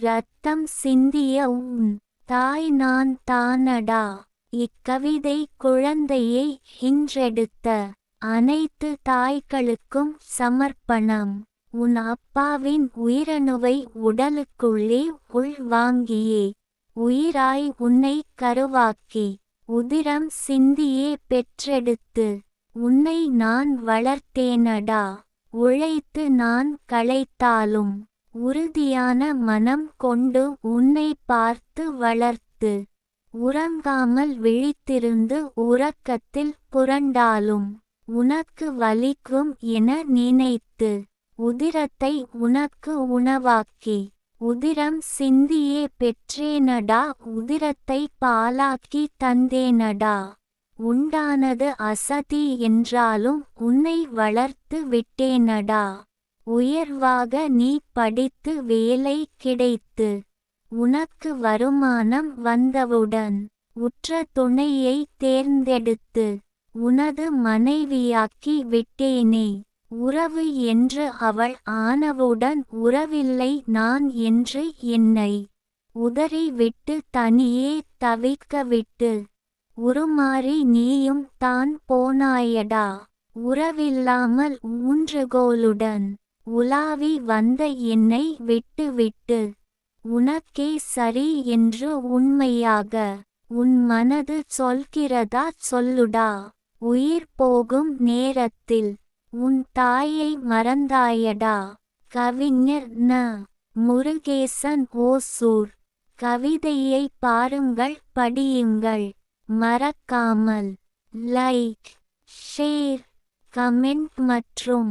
ரத்தம் சிந்திய உன் தாய் நான் தானடா. இக்கவிதை குழந்தையை இன்றெடுத்த அனைத்து தாய்களுக்கும் சமர்ப்பணம். உன் அப்பாவின் உயிரணுவை உடலுக்குள்ளே உள்வாங்கியே உயிராய் உன்னை கருவாக்கி. உதிரம் சிந்தியே பெற்றெடுத்து. உன்னை நான் வளர்த்தேனடா. உழைத்து நான் களைத்தாலும் உறுதியான மனம் கொண்டு உன்னை பார்த்து வளர்த்து உறங்காமல் விழித்திருந்து உறக்கத்தில் புரண்டாலும் உனக்கு வலிக்கும் என நினைத்து உதிரத்தை உனக்கு உணவாக்கி உதிரம் சிந்தியே பெற்றேனடா உதிரத்தை பாலாக்கி தந்தேனடா. உண்டானது அசதி என்றாலும் உன்னை வளர்த்து விட்டேனடா. உயர்வாக நீ படித்து வேலை கிடைத்து உனக்கு வருமானம் வந்தவுடன் உற்ற துணையை தேர்ந்தெடுத்து உனது மனைவியாக்கி விட்டேனே. உறவு என்று அவள் ஆனவுடன் உறவில்லை நான் என்று என்னை உதறி விட்டு தனியே தவிக்க விட்டு உருமாறி நீயும் தான் போனாயடா. உறவில்லாமல் ஊன்றுகோலுடன் உலாவி வந்த என்னை விட்டு விட்டு உனக்கே சரி என்று உண்மையாக உன் மனது சொல்கிறதா சொல்லுடா உயிர் போகும் நேரத்தில் உன் தாயை மறந்தாயடா கவிஞர் ந. முருகேசன் ஓசூர் கவிதையை பாருங்கள் படியுங்கள் மறக்காமல் லைக் ஷேர் கமெண்ட் மற்றும்